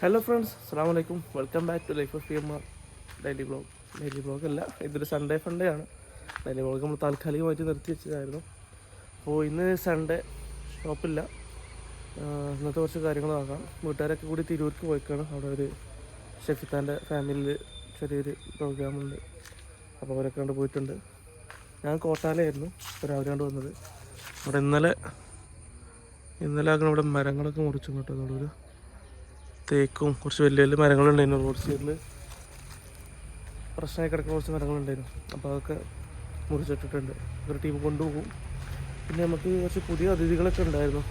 Hello friends അസ്സാം വലൈക്കും welcome back to life of P M R daily blog daily blog അല്ല ഇതൊരു Sunday funday ആണ്. Daily blog നമ്മൾ താൽക്കാലികമായിട്ട് നിർത്തി വെച്ചതായിരുന്നു. അപ്പോൾ ഇന്ന് സൺഡേ ഷോപ്പില്ല ഇന്നത്തെ കുറച്ച് കാര്യങ്ങൾ നോക്കാം. വീട്ടുകാരൊക്കെ കൂടി തിരൂർക്ക് പോയിക്കാണ്. അവിടെ ഒരു ഷെഫിത്താന്റെ ഫാമിലിയിൽ ചെറിയൊരു പ്രോഗ്രാമുണ്ട് അപ്പോൾ അവരൊക്കെ കണ്ട് പോയിട്ടുണ്ട്. ഞാൻ കോട്ടാലയായിരുന്നു. രാവിലെ കൊണ്ട് വന്നത്. ഇവിടെ ഇന്നലെ ഇന്നലെ ആക്കണം ഇവിടെ മരങ്ങളൊക്കെ മുറിച്ചു കേട്ടോ നമ്മളൊരു തേക്കും കുറച്ച് വലിയ വലിയ മരങ്ങളുണ്ടായിരുന്നു റോഡ് സൈഡിൽ പ്രശ്നമായി കിടക്കുന്ന കുറച്ച് മരങ്ങളുണ്ടായിരുന്നു. അപ്പോൾ അതൊക്കെ മുറിച്ചിട്ടിട്ടുണ്ട്. ഒരു ടീം കൊണ്ടുപോകും. പിന്നെ നമുക്ക് കുറച്ച് പുതിയ അതിഥികളൊക്കെ ഉണ്ടായിരുന്നു.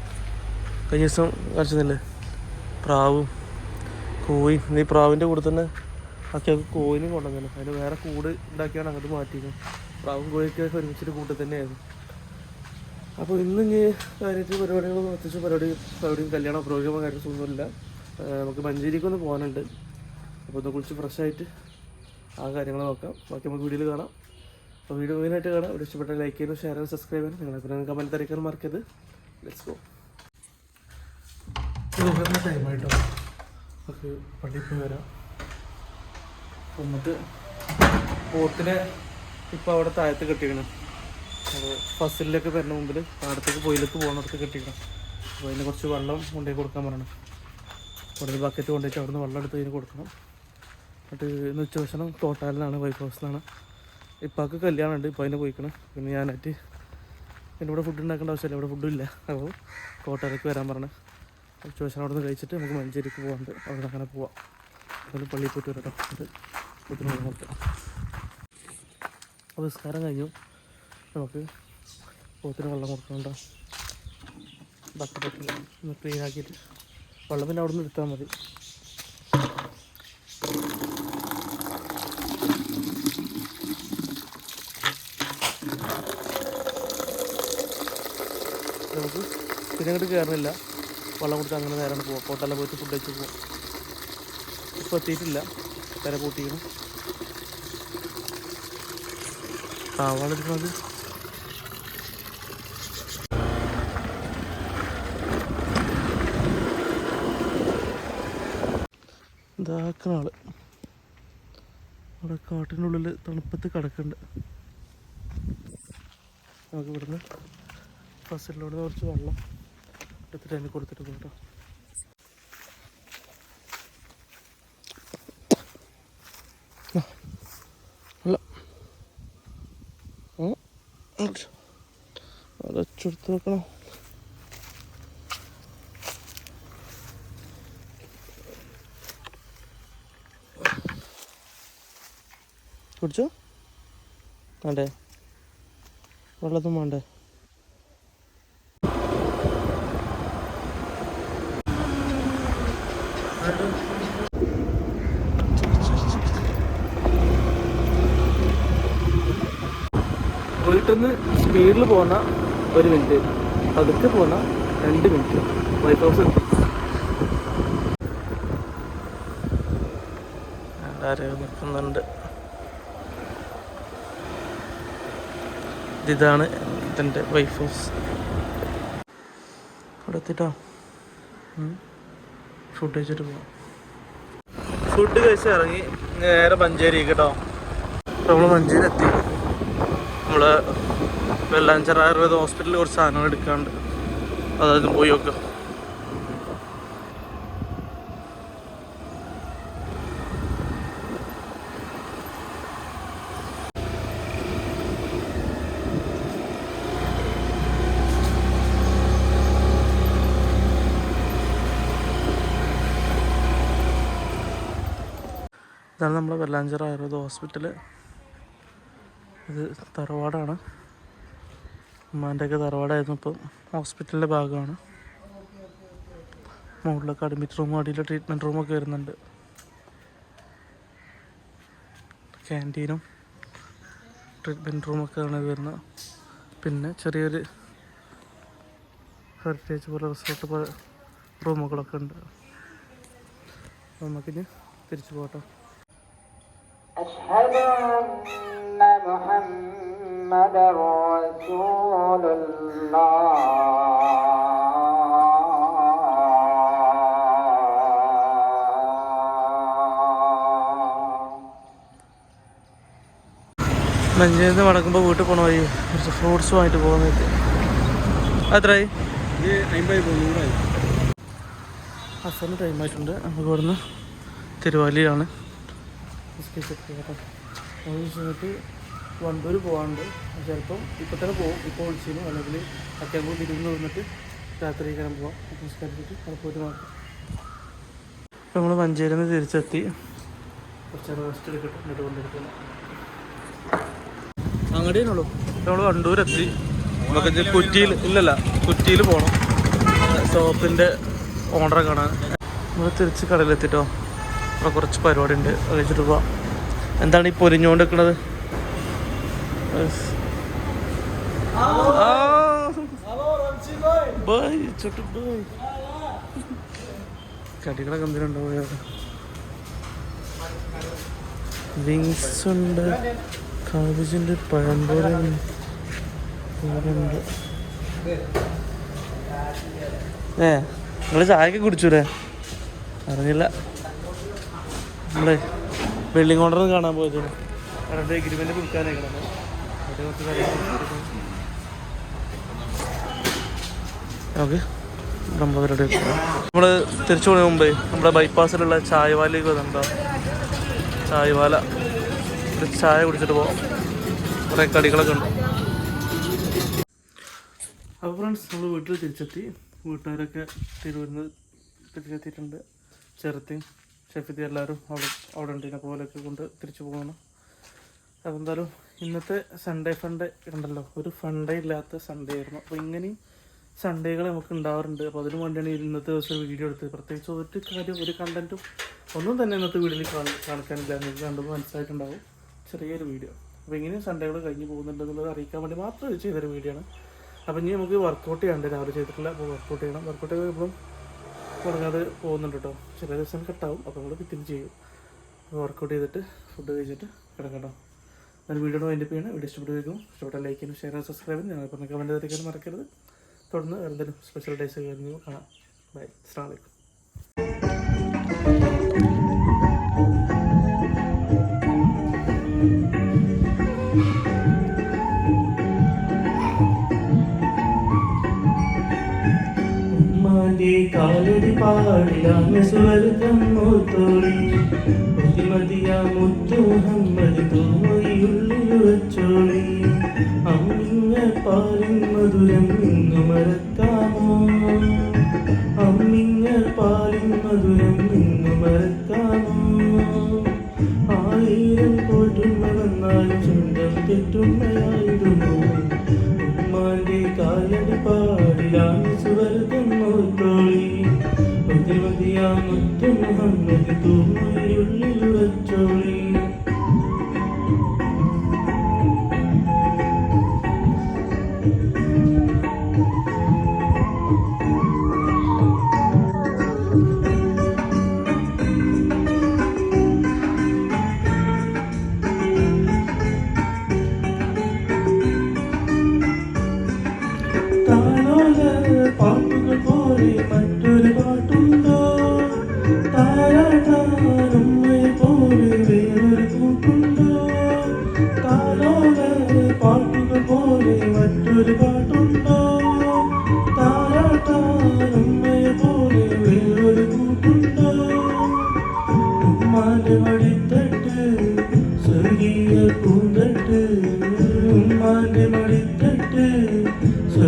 കഴിഞ്ഞ ദിവസം കാണിച്ചതല്ലേ പ്രാവും കോയി. ഈ പ്രാവിന്റെ കൂടെ തന്നെ ബാക്കി കോയിനും കൊണ്ടുവന്നു അതിന് വേറെ കൂട് ഉണ്ടാക്കിയാണ് അങ്ങോട്ട് മാറ്റിയത്. പ്രാവും കോഴിയൊക്കെ ഒരുമിച്ചൊരു കൂട്ടം തന്നെയായിരുന്നു അപ്പോൾ ഇന്ന് ഇനി കാര്യമായിട്ട് പരിപാടികളും അത്യാവശ്യം പരിപാടി പരിപാടിയും കല്യാണ പ്രോഗ്രാമോ കാര്യങ്ങളൊന്നുമില്ല ഏഹ് നമുക്ക് മഞ്ചേരിക്കൊന്ന് പോകാനുണ്ട്. അപ്പോൾ ഒന്ന് കുളിച്ച് ഫ്രഷായിട്ട് ആ കാര്യങ്ങൾ നോക്കാം. ബാക്കി നമുക്ക് വീഡിയോയിൽ കാണാം. അപ്പോൾ വീഡിയോ മെയിനായിട്ട് കാണാം. ഒരു ഇഷ്ടപ്പെട്ട ലൈക്ക് ചെയ്യാനും ഷെയർ ചെയ്യാനും സബ്സ്ക്രൈബ് ചെയ്യാനും നിങ്ങളെ പിന്നെ കമന്റ് അറിയിക്കാൻ മറക്കരുത്. ലെറ്റ്സ് ഗോ ടൈമായിട്ടോ നമുക്ക് പള്ളിയിൽ പോയി വരാം നമുക്ക് പോത്തിനെ ഇപ്പോൾ അവിടെ താഴത്ത് കെട്ടിക്കണം. അത് ഫസിലൊക്കെ വരുന്ന മുമ്പിൽ പാടത്തേക്ക് പൊയിലേക്ക് പോകുന്നിടത്ത് കെട്ടിക്കണം അപ്പോൾ അതിന് കുറച്ച് വെള്ളം കൊണ്ടുപോയി കൊടുക്കാൻ പറയണം. കൂടുതൽ ബക്കറ്റ് കൊണ്ടുപോയിട്ട് അവിടുന്ന് വെള്ളം എടുത്ത് അതിന് കൊടുക്കണം. എന്നിട്ട് ഇന്ന് ഉച്ചഭക്ഷണം തോട്ടാലിനാണ് വൈഫ് ഹൗസിലാണ് ഇപ്പാക്ക് കല്യാണം ഉണ്ട് ഇപ്പോൾ അതിന് പോയിക്കണം. പിന്നെ ഞാനായിട്ട് പിന്നെ ഇവിടെ ഫുഡ് ഉണ്ടാക്കേണ്ട ആവശ്യമില്ല. ഇവിടെ ഫുഡില്ല അപ്പോൾ തോട്ടാലേക്ക് വരാൻ പറഞ്ഞു ഉച്ചഭക്ഷണം അവിടെ നിന്ന് കഴിച്ചിട്ട് നമുക്ക് മഞ്ചേരിക്ക് പോകാണ്ട് അവിടെ അങ്ങനെ പോവാം. അതുപോലെ പള്ളിയിൽ പോയിട്ട് വരട്ടോ അപ്പോൾ കഴിഞ്ഞു. നമുക്ക് പോത്തിന് വെള്ളം കൊടുക്കണ്ട ബക്കറ്റൊക്കെ ഒന്ന് ക്ലീൻ ആക്കിയിട്ട് വെള്ളം പിന്നെ അവിടെ നിന്ന് എടുത്താൽ മതി. നമുക്ക് പിന്നെ അങ്ങോട്ട് കയറുന്നില്ല വെള്ളം കൊടുത്ത് അങ്ങനെ നേരം പോവാം. കോട്ടെല്ലാം പോയിട്ട് ഫുഡ് കഴിച്ച് പോവാം. ഇപ്പോൾ എത്തിയിട്ടില്ല. ആ കൂട്ടിയിരുന്നു ആവാളിരിക്കുന്നത് ഇതാക്കണ ആൾ അവിടെ കാട്ടിനുള്ളിൽ തണുപ്പത്ത് കിടക്കുന്നുണ്ട് നമുക്ക് ഇവിടുന്ന് ഫസലിനോട് കുറച്ച് വെള്ളം എടുത്തിട്ട് അതിന് കൊടുത്തിട്ട് പോകട്ടോ അല്ല അടച്ചെടുത്ത് വെക്കണം. കുടിച്ചോ? വേണ്ടേ? വെള്ളത്തും വേണ്ടേ? വീട്ടിൽ നിന്ന് സ്പീഡിൽ പോകുന്ന ഒരു മിനിറ്റ് പതുക്കെ പോകുന്ന രണ്ട് മിനിറ്റ് വൈറ്റ് ഹൗസ് എത്തി എല്ലാവരും നിൽക്കുന്നുണ്ട്. ഇതാണ് തന്റെ വൈഫ് ഹൗസ് അവിടെ എത്തിട്ടോ? ഫുഡ് കഴിച്ചിട്ട് പോവാം. ഫുഡ് കഴിച്ച് ഇറങ്ങി. നേരെ മഞ്ചേരി കേട്ടോ നമ്മൾ മഞ്ചേരി എത്തി നമ്മൾ വെള്ളാഞ്ചർ ആയുർവേദ ഹോസ്പിറ്റലിൽ കുറച്ച് സാധനങ്ങൾ എടുക്കാണ്ട്. അതായത് പോയി നോക്കാം. ഇതാണ് നമ്മുടെ വെല്ലാഞ്ചിറ ആയുർവേദ ഹോസ്പിറ്റൽ ഇത് തറവാടാണ്. ഉമ്മാന്റെയൊക്കെ തറവാടായിരുന്നു ഇപ്പം. ഹോസ്പിറ്റലിന്റെ ഭാഗമാണ്. മുകളിലൊക്കെ അഡ്മിറ്റ് റൂമും അടിയിലെ ട്രീറ്റ്മെന്റ് റൂമൊക്കെ വരുന്നുണ്ട്. ക്യാന്റീനും ട്രീറ്റ്മെന്റ് റൂമൊക്കെയാണ് വരുന്നത്. പിന്നെ ചെറിയൊരു ഹെറിറ്റേജ് പോലെ റിസോർട്ട് പോലെ റൂമുകളൊക്കെ ഉണ്ട്. നമുക്കിനി തിരിച്ചു പോകട്ടോ أشهد أن محمد رسول الله. മഞ്ചേരി നിന്ന് മടക്കുമ്പോൾ വീട്ടിൽ പോണ വഴി കുറച്ച് ഫ്രൂട്ട്സും ആയിട്ട് പോകുന്നത് അത്രയായി? ടൈം ടൈമായിട്ടുണ്ട് നമുക്ക് ഇവിടുന്ന് തിരുവാലിയാണ്. എന്നിട്ട് വണ്ടൂർ പോകാണ്ട് ചിലപ്പം ഇപ്പം തന്നെ പോകും ഇപ്പോൾ വിളിച്ചിരുന്നു. അല്ലെങ്കിൽ അത്യാവശ്യം തിരുവന്ന് വന്നിട്ട് രാത്രി കിടന്ന് പോവാം. നിസ്കരിച്ചിട്ട് പോയിട്ട് നോക്കാം. ഇപ്പം നമ്മൾ മഞ്ചേരിയിൽ നിന്ന് തിരിച്ചെത്തി. കുറച്ച് റെസ്റ്റ് എടുക്കട്ടെ. എന്നിട്ട് കൊണ്ടെടുക്കണം അങ്ങടെയാണുള്ളൂ നമ്മൾ വണ്ടൂരെത്തി. നമുക്ക് കുറ്റിയിൽ ഇല്ലല്ല. കുറ്റിയിൽ പോകണം ഷോപ്പിന്റെ ഓണറെ കാണാൻ. നമ്മൾ തിരിച്ച് കടയിലെത്തിട്ടോ ഇവിടെ കുറച്ച് പരിപാടി ഉണ്ട് അത് കഴിച്ചിട്ട് പോവാം. എന്താണ് ഈ പൊരിഞ്ഞുകൊണ്ട് നിൽക്കുന്നത് കടികളൊക്കെ എന്തിനുണ്ടോ വിങ്സ് ഉണ്ട് കാബേജുണ്ട് പഴംപൊരി ഉണ്ട് ഏ നിങ്ങൾ ചായക്ക് കുടിച്ചൂടെ? അറിഞ്ഞില്ല. നമ്മളെ ബിൽഡിംഗ് ഓണർ കാണാൻ പോയത് എഗ്രിമെന്റ് പുതുക്കാനായിക്കണം ഓക്കെ. നമ്മളവരുടെ നമ്മൾ തിരിച്ചു പോകുന്ന മുമ്പേ നമ്മുടെ ബൈപ്പാസിലുള്ള ചായവാലേക്ക് വന്നിട്ടുണ്ടോ ചായവാല. ഒരു ചായ കുടിച്ചിട്ട് പോവാം. കുറേ കടികളൊക്കെ ഉണ്ട്. അപ്പോൾ ഫ്രണ്ട്സ് നമ്മൾ വീട്ടിൽ തിരിച്ചെത്തി. വീട്ടുകാരൊക്കെ തിരുവരുന്ന് തിരിച്ചെത്തിയിട്ടുണ്ട് ചെറുത്തിയും ഷെഫിത്തി എല്ലാവരും അവിടെ അവിടെ ഉണ്ട് ഇതിനെ പോലെയൊക്കെ കൊണ്ട് തിരിച്ചു പോകണം അതെന്തായാലും ഇന്നത്തെ സൺഡേ ഫണ്ടേ ഉണ്ടല്ലോ. ഒരു ഫണ്ടേ ഇല്ലാത്ത സൺഡേ ആയിരുന്നു. അപ്പോൾ ഇങ്ങനെയും സൺഡേകൾ നമുക്ക് ഉണ്ടാവാറുണ്ട് അപ്പോൾ അതിനു വേണ്ടിയാണ് ഇന്നത്തെ ദിവസം വീഡിയോ എടുത്തത്. പ്രത്യേകിച്ച് ഒരു കാര്യം ഒരു കണ്ടന്റും ഒന്നും തന്നെ ഇന്നത്തെ വീഡിയോയിൽ കാണാൻ കാണിക്കാനില്ല നിങ്ങൾക്ക് കണ്ടത് മനസ്സിലായിട്ടുണ്ടാവും. ചെറിയൊരു വീഡിയോ അപ്പോൾ ഇങ്ങനെയും സൺഡേകൾ കഴിഞ്ഞ് പോകുന്നുണ്ടെന്നുള്ളത് അറിയിക്കാൻ വേണ്ടി മാത്രം ചെയ്തൊരു വീഡിയോ ആണ്. അപ്പോൾ ഇനി നമുക്ക് വർക്കൗട്ട് ചെയ്യാണ്ട് രാവിലെ ചെയ്തിട്ടില്ല. അപ്പോൾ വർക്കൗട്ട് ചെയ്യണം. വർക്കൗട്ട് ചെയ്യുമ്പോൾ കുറഞ്ഞത് പോകുന്നുണ്ട് കേട്ടോ ചില ദിവസം കട്ടാവും. അപ്പോൾ നമ്മൾ പിറ്റിന് ചെയ്യും. വർക്കൗട്ട് ചെയ്തിട്ട് ഫുഡ് കഴിച്ചിട്ട് കിടക്കട്ടോ ഞാൻ വീഡിയോ വൈൻഡപ്പ് ചെയ്യണം വീഡിയോ ഇഷ്ടപ്പെടുകയും ഇഷ്ടപ്പെട്ട ലൈക്ക് ഷെയറും ഷെയർ ചെയ്യാൻ സബ്സ്ക്രൈബ് ചെയ്യാനും ഞങ്ങൾ പറഞ്ഞ കമന്റ് അറിയിക്കാനും മറക്കരുത്. തുടർന്ന് വേറെ എന്തെങ്കിലും സ്പെഷ്യൽ ഡേയ്സ് കഴിഞ്ഞു കാണാം. ബൈ അസ്സാം വലൈക്കും കാലടി പാടിലാണ് സ്വർഗം മൂത്തോളി. ബുദ്ധിമതിയ മുത്തു മുഹമ്മദ് തോമയുള്ളിൽ വച്ചോളി. അമ്മിങ്ങ പാലിൻ മധുരം ഇന്നു മറക്കാമോ? അമ്മിങ്ങ പാലിൻ മധുരം ഇന്നു മറക്കാമോ? ആയിരം പോറ്റുമ്മ വന്നാലും ചുണ്ടം തെറ്റുമ്മയായിരുന്നു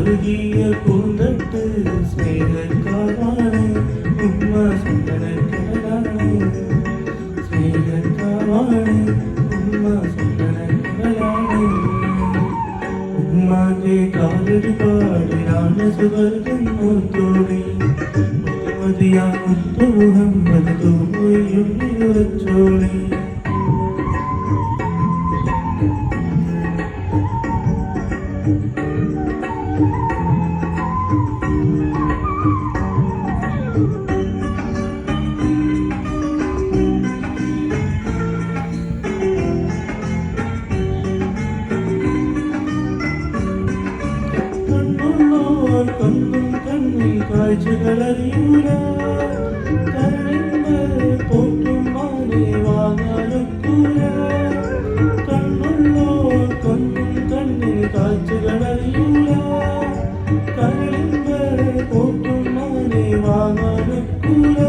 அழுகிய பூந்தட்டு சேகர்காவானே உம்மா சுந்தரக்கடலானே சேகர்காவானே உம்மா சுந்தரக்கடலானே உம்மாக்கே காலடி பாடி ராண சுவர்க்கம் மூத்தோடி. முகமதியா முத்து முகம்மது தூமையும் நிறுவச்சோடி കാഴ്ചകളറിയൂല പോറ്റും മാനെ വാങ്ങാനൊക്കൂല. കണ്ണുള്ളോ കണ്ണും കണ്ണിന് കാഴ്ചകളറിയൂല കരളിമ്പ പോറ്റും മാനെ വാങ്ങാനൊക്കൂല.